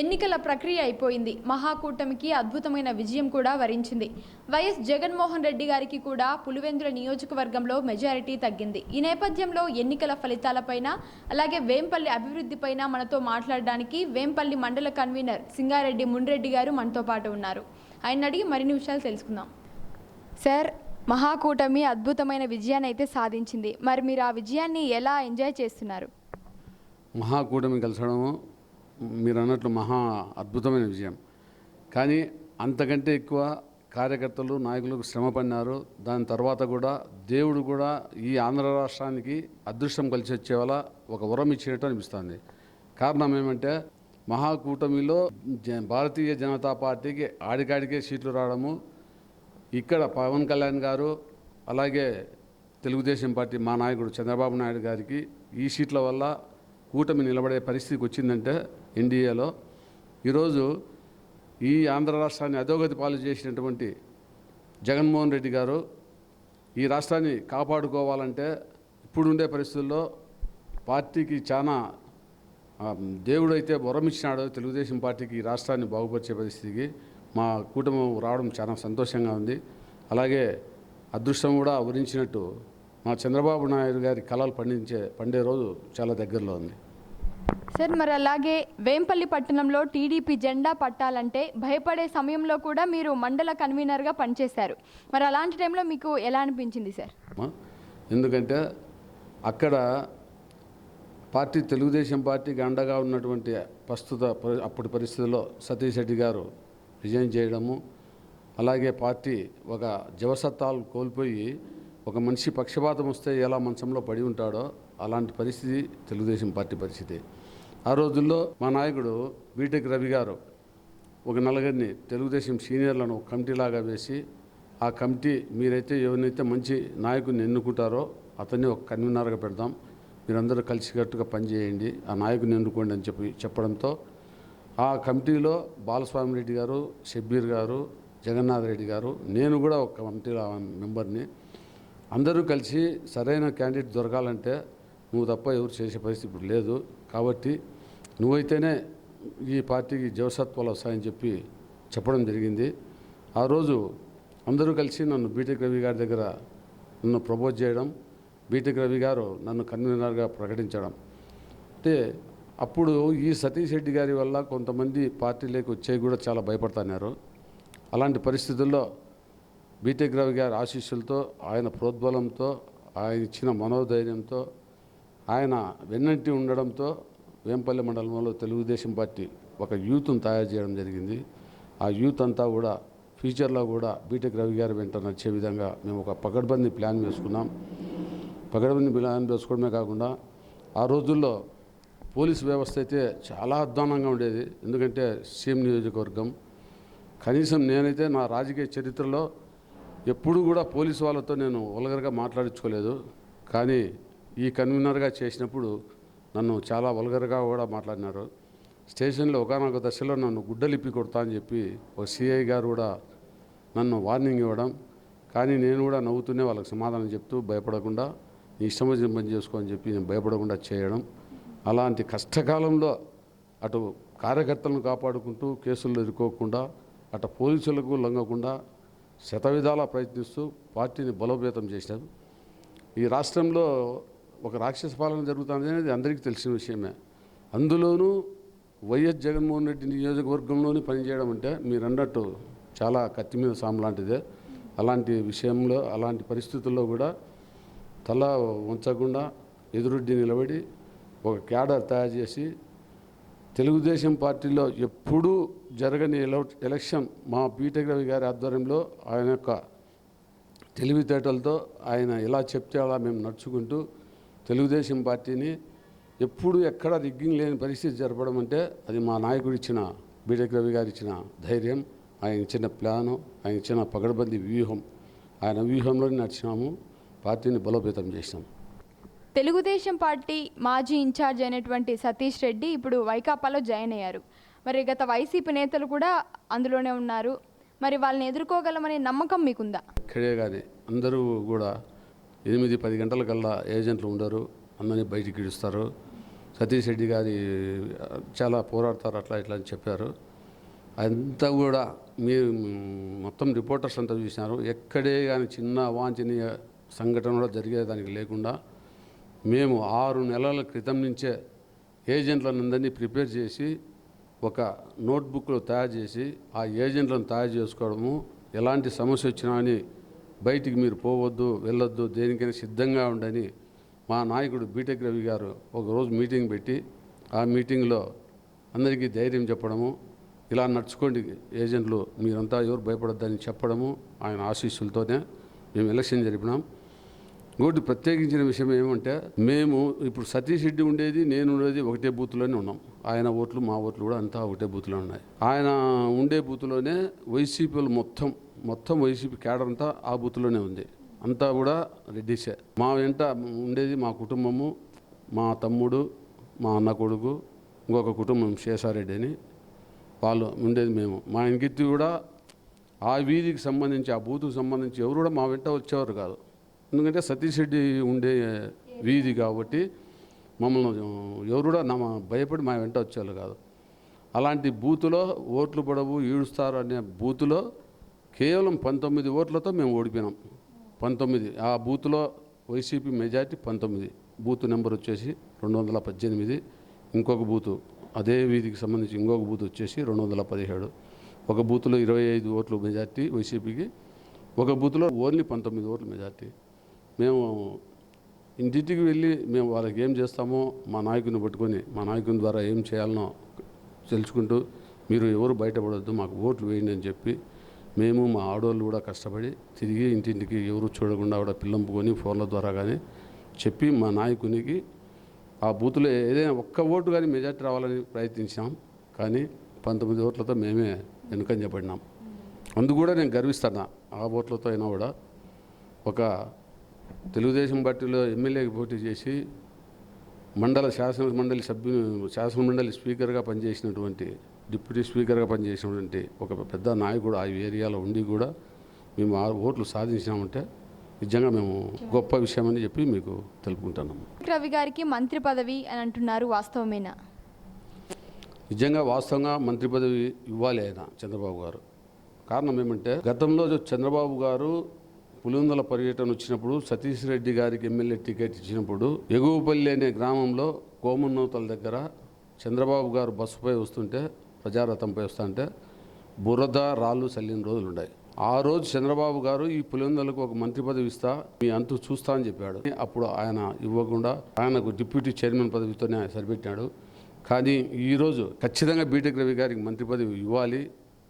ఎన్నికల ప్రక్రియ అయిపోయింది. మహాకూటమికి అద్భుతమైన విజయం కూడా వరించింది. వైఎస్ జగన్మోహన్ రెడ్డి గారికి కూడా పులివెందుల నియోజకవర్గంలో మెజారిటీ తగ్గింది. ఈ నేపథ్యంలో ఎన్నికల ఫలితాలపైన అలాగే వేంపల్లి అభివృద్ధిపైన మనతో మాట్లాడడానికి వేంపల్లి మండల కన్వీనర్ సింగారెడ్డి మున్రెడ్డి గారు మనతో పాటు ఉన్నారు. ఆయన అడిగి మరిన్ని విషయాలు తెలుసుకుందాం. సార్ మహాకూటమి అద్భుతమైన విజయాన్ని అయితే సాధించింది. మరి మీరు ఆ విజయాన్ని ఎలా ఎంజాయ్ చేస్తున్నారు? మహాకూటమి కలిసడము మీరు అన్నట్లు మహా అద్భుతమైన విజయం. కానీ అంతకంటే ఎక్కువ కార్యకర్తలు నాయకులకు శ్రమ పడినారు. దాని తర్వాత కూడా దేవుడు కూడా ఈ ఆంధ్ర రాష్ట్రానికి అదృష్టం కలిసి వచ్చే వల్ల ఒక వరం ఇచ్చినట్టు అనిపిస్తుంది. కారణం ఏమంటే మహాకూటమిలో జ- భారతీయ జనతా పార్టీకి ఆడికాడికే సీట్లు రావడము ఇక్కడ పవన్ కళ్యాణ్ గారు అలాగే తెలుగుదేశం పార్టీ మా నాయకుడు చంద్రబాబు నాయుడు గారికి ఈ సీట్ల వల్ల కూటమి నిలబడే పరిస్థితికి వచ్చిందంటే ఇండియాలో ఈరోజు ఈ ఆంధ్ర రాష్ట్రాన్ని అధోగతి పాలు చేసినటువంటి జగన్మోహన్ రెడ్డి గారు ఈ రాష్ట్రాన్ని కాపాడుకోవాలంటే ఇప్పుడుండే పరిస్థితుల్లో పార్టీకి చాలా దేవుడైతే దేవుడు తెలుగుదేశం పార్టీకి ఈ రాష్ట్రాన్ని బాగుపరిచే పరిస్థితికి మా కుటుంబం రావడం చాలా సంతోషంగా ఉంది. అలాగే అదృష్టం కూడా వరించినట్టు మా చంద్రబాబు నాయుడు గారి కళలు పండించే పండే రోజు చాలా దగ్గరలో ఉంది. సార్ మరి అలాగే వేంపల్లి పట్టణంలో టీడీపీ జెండా పట్టాలంటే భయపడే సమయంలో కూడా మీరు మండల కన్వీనర్గా పనిచేశారు. మరి అలాంటి టైంలో మీకు ఎలా అనిపించింది సార్? ఎందుకంటే అక్కడ పార్టీ తెలుగుదేశం పార్టీకి అండగా ఉన్నటువంటి ప్రస్తుత అప్పటి పరిస్థితుల్లో సతీష్ రెడ్డి గారు రిజైన్ చేయడము అలాగే పార్టీ ఒక జవసత్తాలు కోల్పోయి ఒక మనిషి పక్షపాతం వస్తే ఎలా మంచంలో పడి ఉంటాడో అలాంటి పరిస్థితి తెలుగుదేశం పార్టీ పరిస్థితి. ఆ రోజుల్లో మా నాయకుడు బీటెక్ రవి గారు ఒక నలుగురిని తెలుగుదేశం సీనియర్లను ఒక కమిటీలాగా వేసి ఆ కమిటీ మీరైతే ఎవరినైతే మంచి నాయకుడిని ఎన్నుకుంటారో అతన్ని ఒక కన్వీనర్గా పెడదాం మీరందరూ కలిసికట్టుగా పనిచేయండి ఆ నాయకుని ఎన్నుకోండి అని చెప్పి చెప్పడంతో ఆ కమిటీలో బాలస్వామి రెడ్డి గారు షబ్బీర్ గారు జగన్నాథ్ రెడ్డి గారు నేను కూడా ఒక కమిటీలో మెంబర్ని అందరూ కలిసి సరైన క్యాండిడేట్ దొరకాలంటే నువ్వు తప్ప ఎవరు చేసే పరిస్థితి ఇప్పుడు లేదు. కాబట్టి నువ్వైతేనే ఈ పార్టీకి జవసత్వాలు వస్తాయని చెప్పి చెప్పడం జరిగింది. ఆ రోజు అందరూ కలిసి నన్ను బీటెక్ రవి గారి దగ్గర నన్ను ప్రపోజ్ చేయడం బీటెక్ రవి గారు నన్ను కన్వీనర్గా ప్రకటించడం. అంటే అప్పుడు ఈ సతీష్ రెడ్డి గారి వల్ల కొంతమంది పార్టీలోకి వచ్చే కూడా చాలా భయపడుతున్నారు. అలాంటి పరిస్థితుల్లో బీటెక్ రవి గారి ఆశీస్సులతో ఆయన ప్రోద్బలంతో ఆయన ఇచ్చిన మనోధైర్యంతో ఆయన వెన్నంటి ఉండడంతో వేంపల్లి మండలంలో తెలుగుదేశం పార్టీ ఒక యూత్ను తయారు చేయడం జరిగింది. ఆ యూత్ అంతా కూడా ఫ్యూచర్లో కూడా బీటెక్ రవి గారి వెంట నడిచే విధంగా మేము ఒక పగడ్బందీ ప్లాన్ వేసుకున్నాం. పగడ్బందీ ప్లాన్ వేసుకోవడమే కాకుండా ఆ రోజుల్లో పోలీస్ వ్యవస్థ అయితే చాలా అధ్వానంగా ఉండేది. ఎందుకంటే సీఎం నియోజకవర్గం. కనీసం నేనైతే నా రాజకీయ చరిత్రలో ఎప్పుడూ కూడా పోలీసు వాళ్ళతో నేను వల్గర్గా మాట్లాడించుకోలేదు. కానీ ఈ కన్వీనర్గా చేసినప్పుడు నన్ను చాలా వల్గర్గా కూడా మాట్లాడినారు. స్టేషన్లో ఒకనొక దశలో నన్ను గుడ్డలిప్పి కొడతా అని చెప్పి ఓ సిఐ గారు కూడా నన్ను వార్నింగ్ ఇవ్వడం కానీ నేను కూడా నవ్వుతూనే వాళ్ళకి సమాధానం చెప్తూ భయపడకుండా నీ ఇష్టం వచ్చిన పని చేసుకో అని చెప్పి నేను భయపడకుండా చేయడం అలాంటి కష్టకాలంలో అటు కార్యకర్తలను కాపాడుకుంటూ కేసులు ఎదుర్కోకుండా అటు పోలీసులకు లొంగకుండా శతవిధాలా ప్రయత్నిస్తూ పార్టీని బలోపేతం చేశారు ఈ రాష్ట్రంలో ఒక రాక్షస పాలన జరుగుతుంది అనేది అందరికీ తెలిసిన విషయమే. అందులోనూ వైఎస్ జగన్మోహన్ రెడ్డి నియోజకవర్గంలోని పనిచేయడం అంటే మీరు అన్నట్టు చాలా కత్తి మీద సాము లాంటిదే. అలాంటి విషయంలో అలాంటి పరిస్థితుల్లో కూడా తల ఉంచకుండా ఎదురొడ్డి నిలబడి ఒక క్యాడర్ తయారు చేసి తెలుగుదేశం పార్టీలో ఎప్పుడూ జరగని ఎలక్షన్ మా బీటెక్ రవి గారి ఆధ్వర్యంలో ఆయన యొక్క తెలివితేటలతో ఆయన ఎలా చెప్తే అలా మేము నడుచుకుంటూ తెలుగుదేశం పార్టీని ఎప్పుడు ఎక్కడ రిగ్గింగ్ లేని పరిస్థితి జరపడం అంటే అది మా నాయకుడు ఇచ్చిన బీటెక్ రవి గారు ఇచ్చిన ధైర్యం ఆయన ఇచ్చిన ప్లాను ఆయన ఇచ్చిన పగడబంది వ్యూహం. ఆయన వ్యూహంలోనే నడిచినాము పార్టీని బలోపేతం చేసినాం. తెలుగుదేశం పార్టీ మాజీ ఇన్ఛార్జ్ అయినటువంటి సతీష్ రెడ్డి ఇప్పుడు వైకాపాలో జాయిన్ అయ్యారు. మరి గత వైసీపీ నేతలు కూడా అందులోనే ఉన్నారు. మరి వాళ్ళని ఎదుర్కోగలమనే నమ్మకం మీకుందా? ఇక్కడే కానీ అందరూ కూడా ఎనిమిది పది గంటల కల్లా ఏజెంట్లు ఉండరు. అందరినీ బయటికి ఇడుస్తారు. సతీష్ రెడ్డి గారి చాలా పోరాడతారు అట్లా ఇట్లా అని చెప్పారు. అంతా కూడా మీరు మొత్తం రిపోర్టర్స్ అంతా చూసినారు. ఎక్కడే కానీ చిన్న వాంఛనీయ సంఘటన కూడా జరిగేదానికి లేకుండా మేము ఆరు నెలల క్రితం నుంచే ఏజెంట్లందరినీ ప్రిపేర్ చేసి ఒక నోట్బుక్లో తయారు చేసి ఆ ఏజెంట్లను తయారు చేసుకోవడము ఎలాంటి సమస్య వచ్చినా అని బయటికి మీరు పోవద్దు వెళ్ళొద్దు దేనికైనా సిద్ధంగా ఉండని మా నాయకుడు బీటెక్ రవి గారు ఒకరోజు మీటింగ్ పెట్టి ఆ మీటింగ్లో అందరికీ ధైర్యం చెప్పడము ఇలా నడుచుకోండి ఏజెంట్లు మీరంతా ఎవరు భయపడొద్దని చెప్పడము ఆయన ఆశీస్సులతోనే మేము ఎలక్షన్ జరిపినాం. ఇంకోటి ప్రత్యేకించిన విషయం ఏమంటే మేము ఇప్పుడు సతీష్ రెడ్డి ఉండేది నేను ఉండేది ఒకటే బూత్లోనే ఉన్నాం. ఆయన ఓట్లు మా ఓట్లు కూడా అంతా ఒకటే బూత్లో ఉన్నాయి. ఆయన ఉండే బూత్లోనే వైసీపీలు మొత్తం మొత్తం వైసీపీ క్యాడర్ అంతా ఆ బూత్లోనే ఉంది. అంతా కూడా రెడ్డిసే. మా వెంట ఉండేది మా కుటుంబము మా తమ్ముడు మా అన్న కొడుకు ఇంకొక కుటుంబం శేషారెడ్డి అని. వాళ్ళు ఉండేది మేము. మా ఇంకిత్తి కూడా ఆ వీధికి సంబంధించి ఆ బూతుకు సంబంధించి ఎవరు కూడా మా వెంట వచ్చేవారు కాదు. ఎందుకంటే సతీష్ రెడ్డి ఉండే వీధి కాబట్టి మమ్మల్ని ఎవరు కూడా నా భయపడి మా వెంట వచ్చేవాళ్ళు కాదు. అలాంటి బూతులో ఓట్లు పడవు ఈడుస్తారు అనే బూతులో కేవలం పంతొమ్మిది ఓట్లతో మేము ఓడిపోయినాం. పంతొమ్మిది ఆ బూత్లో వైసీపీ మెజార్టీ పంతొమ్మిది. బూత్ నెంబర్ వచ్చేసి రెండు వందల పద్దెనిమిది. ఇంకొక బూతు అదే వీధికి సంబంధించి ఇంకొక బూత్ వచ్చేసి రెండు వందల పదిహేడు. ఒక బూత్లో ఇరవై ఐదు ఓట్లు మెజార్టీ వైసీపీకి ఒక బూత్లో ఓన్లీ పంతొమ్మిది ఓట్లు మెజార్టీ. మేము ఇంటింటికి వెళ్ళి మేము వాళ్ళకి ఏం చేస్తామో మా నాయకుని పట్టుకొని మా నాయకుని ద్వారా ఏం చేయాలనో తెలుసుకుంటూ మీరు ఎవరు బయటపడద్దు మాకు ఓట్లు వేయండి అని చెప్పి మేము మా ఆడవాళ్ళు కూడా కష్టపడి తిరిగి ఇంటింటికి ఎవరు చూడకుండా కూడా పిల్లంపుకొని ఫోన్ల ద్వారా కానీ చెప్పి మా నాయకునికి ఆ బూత్లో ఏదైనా ఒక్క ఓటు కానీ మెజార్టీ రావాలని ప్రయత్నించాం కానీ పంతొమ్మిది ఓట్లతో మేమే వెనుకంజపడినాం అందుకు కూడా నేను గర్విస్తాను ఆ ఓట్లతో అయినా కూడా ఒక తెలుగుదేశం పార్టీలో ఎమ్మెల్యేకి పోటీ చేసి మండల శాసన మండలి సభ్యులు శాసన మండలి స్పీకర్గా పనిచేసినటువంటి డిప్యూటీ స్పీకర్గా పనిచేసినటువంటి ఒక పెద్ద నాయకుడు ఆ ఏరియాలో ఉండి కూడా మేము ఆ ఓట్లు సాధించినామంటే నిజంగా మేము గొప్ప విషయం అని చెప్పి మీకు తెలుపుకుంటున్నాము రవి గారికి మంత్రి పదవి అని అంటున్నారు వాస్తవమేనా? నిజంగా వాస్తవంగా మంత్రి పదవి ఇవ్వాలి ఆయన చంద్రబాబు గారు. కారణం ఏమంటే గతంలో చంద్రబాబు గారు పులిందల పర్యటన వచ్చినప్పుడు సతీష్ రెడ్డి గారికి ఎమ్మెల్యే టికెట్ ఇచ్చినప్పుడు ఎగువపల్లి అనే గ్రామంలో కోమున్నూతల దగ్గర చంద్రబాబు గారు బస్సుపై వస్తుంటే ప్రజారథంపై వస్తుంటే బురద రాళ్ళు చల్లిన రోజులు ఉన్నాయి. ఆ రోజు చంద్రబాబు గారు ఈ పులివెందులకు ఒక మంత్రి పదవి ఇస్తా మీ అంతు చూస్తా అని చెప్పాడు. అప్పుడు ఆయన ఇవ్వకుండా ఆయనకు డిప్యూటీ చైర్మన్ పదవితోనే ఆయన సరిపెట్టాడు. కానీ ఈరోజు ఖచ్చితంగా బీటెక్ రవి గారికి మంత్రి పదవి ఇవ్వాలి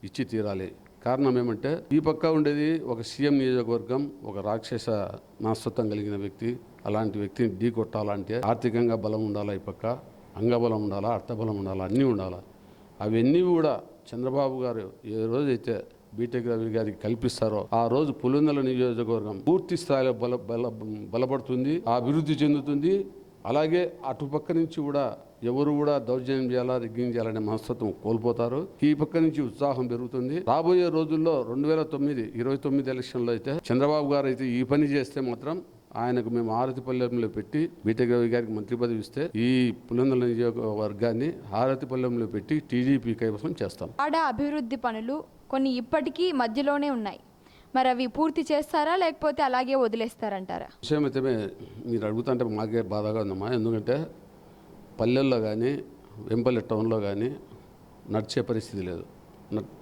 ఇచ్చి తీరాలి. కారణం ఏమంటే ఈ పక్క ఉండేది ఒక సీఎం నియోజకవర్గం ఒక రాక్షస నాస్తత్వం కలిగిన వ్యక్తి. అలాంటి వ్యక్తిని ఢీ కొట్టాలంటే ఆర్థికంగా బలం ఉండాలా ఈ పక్క? అంగబలం ఉండాలా? అర్థబలం ఉండాలా? అన్నీ ఉండాలా? అవన్నీ కూడా చంద్రబాబు గారు ఏ రోజైతే బీటెక్ రవి గారికి కల్పిస్తారో ఆ రోజు పులిందల నియోజకవర్గం పూర్తి స్థాయిలో బల బల బలపడుతుంది అభివృద్ధి చెందుతుంది. అలాగే అటుపక్క నుంచి కూడా ఎవరు కూడా దౌర్జన్యం చేయాలా రిగ్గింగ్ చేయాలనే మనస్తత్వం కోల్పోతారు. ఈ పక్క నుంచి ఉత్సాహం పెరుగుతుంది. రాబోయే రోజుల్లో రెండు వేల తొమ్మిది ఇరవై తొమ్మిది ఎలక్షన్లో అయితే చంద్రబాబు గారు అయితే ఈ పని చేస్తే మాత్రం ఆయనకు మేము ఆరతిపల్లెంలో పెట్టి బీటెక్ రవి గారికి మంత్రి పదవి ఇస్తే ఈ పులివెందుల నియోజకవర్గాన్ని ఆరతిపల్లెంలో పెట్టి టీడీపీ కైవసం చేస్తాం. ఆడ అభివృద్ధి పనులు కొన్ని ఇప్పటికీ మధ్యలోనే ఉన్నాయి. మరి అవి పూర్తి చేస్తారా లేకపోతే అలాగే వదిలేస్తారంటారా? విషయం అయితే మీరు అడుగుతుంటే మాకే బాధగా ఉందమ్మా. ఎందుకంటే పల్లెల్లో కానీ వెంపల్లి టౌన్లో కానీ నడిచే పరిస్థితి లేదు.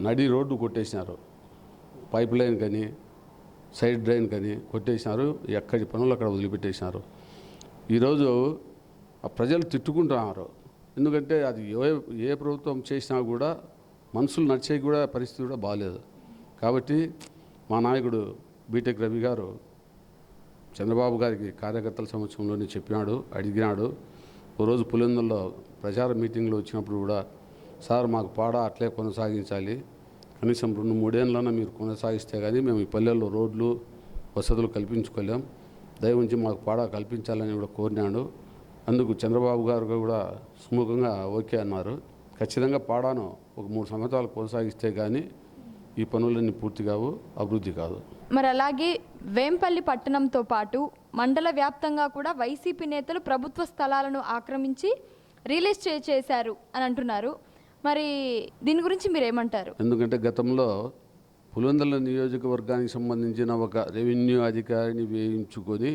నడి రోడ్డు కొట్టేసినారు. పైప్ లైన్ కానీ సైడ్ డ్రైన్ కానీ కొట్టేసినారు. ఎక్కడి పనులు అక్కడ వదిలిపెట్టేసినారు. ఈరోజు ఆ ప్రజలు తిట్టుకుంటున్నారు. ఎందుకంటే అది ఏ ఏ ప్రభుత్వం చేసినా కూడా మనుషులు నడిచే కూడా పరిస్థితి కూడా బాగాలేదు కాబట్టి మా నాయకుడు బీటెక్ రవి గారు చంద్రబాబు గారికి కార్యకర్తల సమక్షంలోనే చెప్పినాడు అడిగినాడు. ఓ రోజు పులిందుల్లో ప్రచార మీటింగ్లో వచ్చినప్పుడు కూడా సార్ మాకు పాడ అట్లే కొనసాగించాలి. కనీసం రెండు మూడేళ్ళన మీరు కొనసాగిస్తే కానీ మేము ఈ పల్లెల్లో రోడ్లు వసతులు కల్పించుకోలేం. దయవుంచి మాకు పాడ కల్పించాలని కూడా కోరినాడు. అందుకు చంద్రబాబు గారు కూడా సుముఖంగా ఓకే అన్నారు. ఖచ్చితంగా పాడాను ఒక మూడు సంవత్సరాలు కొనసాగిస్తే కానీ ఈ పనులన్నీ పూర్తి కావు అభివృద్ధి కాదు. మరి అలాగే వేంపల్లి పట్టణంతో పాటు మండల వ్యాప్తంగా కూడా వైసీపీ నేతలు ప్రభుత్వ స్థలాలను ఆక్రమించి రిలీజ్ చేశారు అని అంటున్నారు. మరి దీని గురించి మీరు ఏమంటారు ఎందుకంటే గతంలో పులివెందుల నియోజకవర్గానికి సంబంధించిన ఒక రెవెన్యూ అధికారిని వేయించుకొని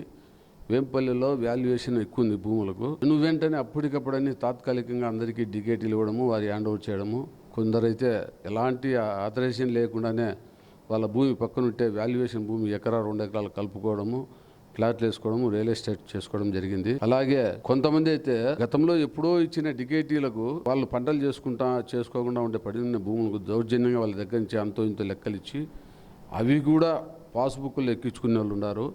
వేంపల్లిలో వాల్యుయేషన్ ఎక్కువ ఉంది భూములకు. నువ్వు వెంటనే అప్పటికప్పుడని తాత్కాలికంగా అందరికీ డికేటీలు ఇవ్వడము వారి హ్యాండ్ ఓవర్ చేయడము కొందరైతే ఎలాంటి ఆథరైజేషన్ లేకుండానే వాళ్ళ భూమి పక్కనుంటే వాల్యుయేషన్ భూమి ఎకరా రెండు ఎకరాలు కలుపుకోవడము ఫ్లాట్లు వేసుకోవడము రియల్ ఎస్టేట్ చేసుకోవడం జరిగింది. అలాగే కొంతమంది అయితే గతంలో ఎప్పుడో ఇచ్చిన డికేటీలకు వాళ్ళు పంటలు చేసుకుంటా చేసుకోకుండా ఉండే పడిన భూములకు దౌర్జన్యంగా వాళ్ళ దగ్గర నుంచి అంతో ఇంతో లెక్కలు ఇచ్చి అవి కూడా పాస్బుక్లు ఎక్కించుకునే వాళ్ళు ఉన్నారు.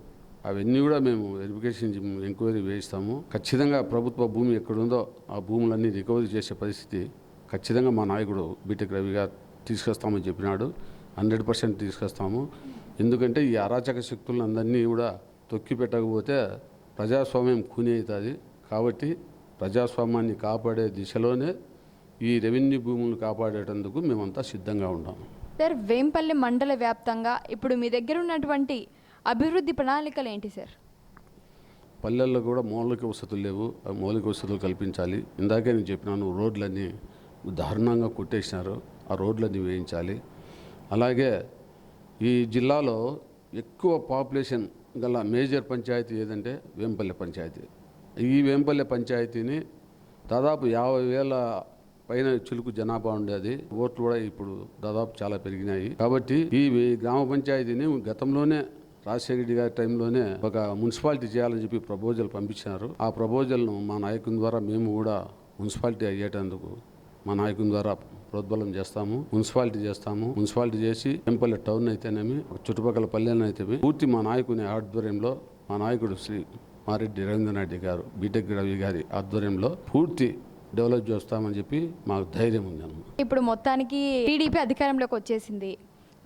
అవన్నీ కూడా మేము వెరిఫికేషన్ ఎంక్వైరీ వేయిస్తాము. ఖచ్చితంగా ప్రభుత్వ భూమి ఎక్కడుందో ఆ భూములన్నీ రికవరీ చేసే పరిస్థితి ఖచ్చితంగా మా నాయకుడు బీటెక్ రవి గారు తీసుకొస్తామని చెప్పినాడు. హండ్రెడ్ పర్సెంట్ తీసుకొస్తాము. ఎందుకంటే ఈ అరాచక శక్తులను అందరినీ కూడా తొక్కి పెట్టకపోతే ప్రజాస్వామ్యం కూని అవుతుంది. కాబట్టి ప్రజాస్వామ్యాన్ని కాపాడే దిశలోనే ఈ రెవెన్యూ భూములను కాపాడేటందుకు మేమంతా సిద్ధంగా ఉన్నాము సార్ వేంపల్లి మండల వ్యాప్తంగా ఇప్పుడు మీ దగ్గర ఉన్నటువంటి అభివృద్ధి ప్రణాళికలు ఏంటి సార్ పల్లెల్లో కూడా మౌలిక వసతులు లేవు. మౌలిక వసతులు కల్పించాలి. ఇందాకే నేను చెప్పినాను రోడ్లన్నీ దారుణంగా కొట్టేసినారు. ఆ రోడ్లన్నీ వేయించాలి. అలాగే ఈ జిల్లాలో ఎక్కువ పాపులేషన్ గల మేజర్ పంచాయతీ ఏదంటే వేంపల్లె పంచాయతీ. ఈ వేంపల్లె పంచాయతీని దాదాపు యాభై వేల పైన చిలుకు జనాభా ఉండేది. ఓట్లు కూడా ఇప్పుడు దాదాపు చాలా పెరిగినాయి. కాబట్టి ఈ గ్రామ పంచాయతీని గతంలోనే రాజశేఖర రెడ్డి గారి టైంలోనే ఒక మున్సిపాలిటీ చేయాలని చెప్పి ప్రపోజల్ పంపించినారు. ఆ ప్రపోజల్ను మా నాయకుని ద్వారా మేము కూడా మున్సిపాలిటీ అయ్యేటందుకు మా నాయకుని ద్వారా ప్రోద్బలం చేస్తాము మున్సిపాలిటీ చేస్తాము. మున్సిపాలిటీ చేసి టెంపల్ టౌన్ అయితేనేమి చుట్టుపక్కల పల్లెలను అయితేమి పూర్తి మా నాయకుని ఆధ్వర్యంలో మా నాయకుడు శ్రీ మారెడ్డి రవీంద్రనాథ్ గారు బీటెక్ రవి గారి ఆధ్వర్యంలో పూర్తి డెవలప్ చేస్తామని చెప్పి మాకు ధైర్యం ఉంది అన్నమాట. ఇప్పుడు మొత్తానికి టీడీపీ అధికారంలోకి వచ్చేసింది.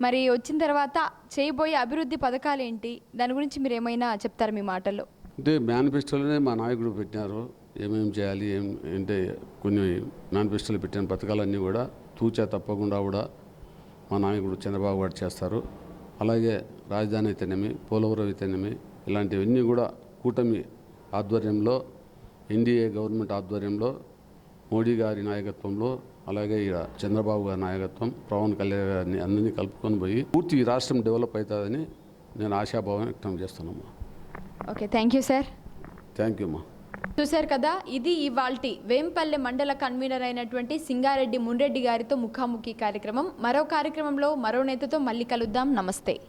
మరి వచ్చిన తర్వాత చేయబోయే అభివృద్ధి పథకాలు ఏంటి? దాని గురించి మీరు ఏమైనా చెప్తారు మీ మాటల్లో? అంటే మేనిఫెస్టోలోనే మా నాయకుడు పెట్టినారు. ఏమేమి చేయాలి ఏం అంటే కొన్ని మేనిఫెస్టోలో పెట్టిన పథకాలన్నీ కూడా తూచా తప్పకుండా కూడా మా నాయకుడు చంద్రబాబు గారు చేస్తారు. అలాగే రాజధాని అయితేనేమి పోలవరం అయితేనేమి ఇలాంటివన్నీ కూడా కూటమి ఆధ్వర్యంలో ఎన్డీఏ గవర్నమెంట్ ఆధ్వర్యంలో మోడీ గారి నాయకత్వంలో అలాగే ఇక చంద్రబాబు గారి నాయకత్వం పవన్ కళ్యాణ్ గారిని అందరినీ కలుపుకొని పోయి పూర్తి ఈ రాష్ట్రం డెవలప్ అవుతుందని నేను ఆశాభావం వ్యక్తం చేస్తున్నామ్మా okay thank you sir thank you అమ్మా చూశారు కదా? ఇది ఇవాల్టి వేంపల్లె మండల కన్వీనర్ అయినటువంటి సింగారెడ్డి మున్రెడ్డి గారితో ముఖాముఖి కార్యక్రమం. మరో కార్యక్రమంలో మరో నేతతో మళ్ళీ కలుద్దాం. నమస్తే.